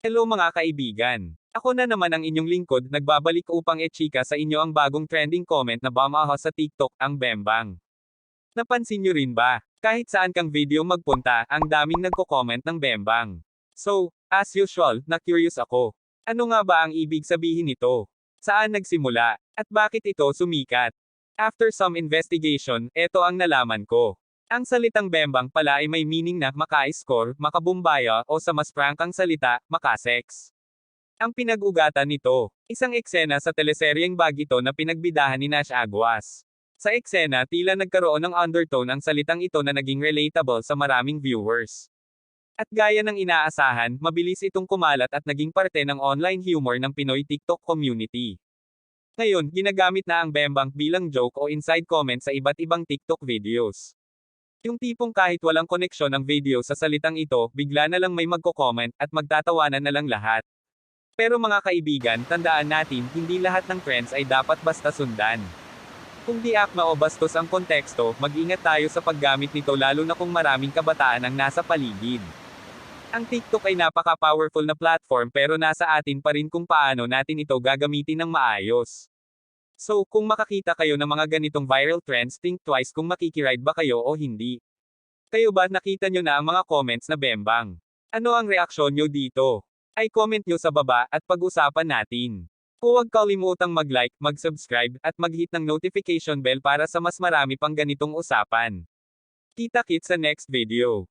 Hello mga kaibigan. Ako na naman ang inyong lingkod, nagbabalik upang echika sa inyo ang bagong trending comment na bamaha sa TikTok, ang Bembang. Napansin nyo rin ba? Kahit saan kang video magpunta, ang daming nagko-comment ng Bembang. So, as usual, na-curious ako. Ano nga ba ang ibig sabihin nito? Saan nagsimula? At bakit ito sumikat? After some investigation, eto ang nalaman ko. Ang salitang bembang pala ay may meaning na maka-score, makabumbaya, o sa mas prangkang salita, makasex. Ang pinag-ugatan nito, isang eksena sa teleseryeng Bagito na pinagbidahan ni Nash Aguas. Sa eksena tila nagkaroon ng undertone ang salitang ito na naging relatable sa maraming viewers. At gaya ng inaasahan, mabilis itong kumalat at naging parte ng online humor ng Pinoy TikTok community. Ngayon, ginagamit na ang bembang bilang joke o inside comment sa iba't ibang TikTok videos. Yung tipong kahit walang koneksyon ang video sa salitang ito, bigla na lang may magko-comment at magtatawanan na lang lahat. Pero mga kaibigan, tandaan natin, hindi lahat ng trends ay dapat basta sundan. Kung di akma o bastos ang konteksto, mag-ingat tayo sa paggamit nito lalo na kung maraming kabataan ang nasa paligid. Ang TikTok ay napaka-powerful na platform pero nasa atin pa rin kung paano natin ito gagamitin ng maayos. So, kung makakita kayo ng mga ganitong viral trends, think twice kung makikiride ba kayo o hindi. Kayo ba nakita nyo na ang mga comments na bembang? Ano ang reaksyon nyo dito? Ay comment nyo sa baba at pag-usapan natin. Huwag kalimutang mag-like, mag-subscribe, at mag-hit ng notification bell para sa mas marami pang ganitong usapan. Kita-kit sa next video.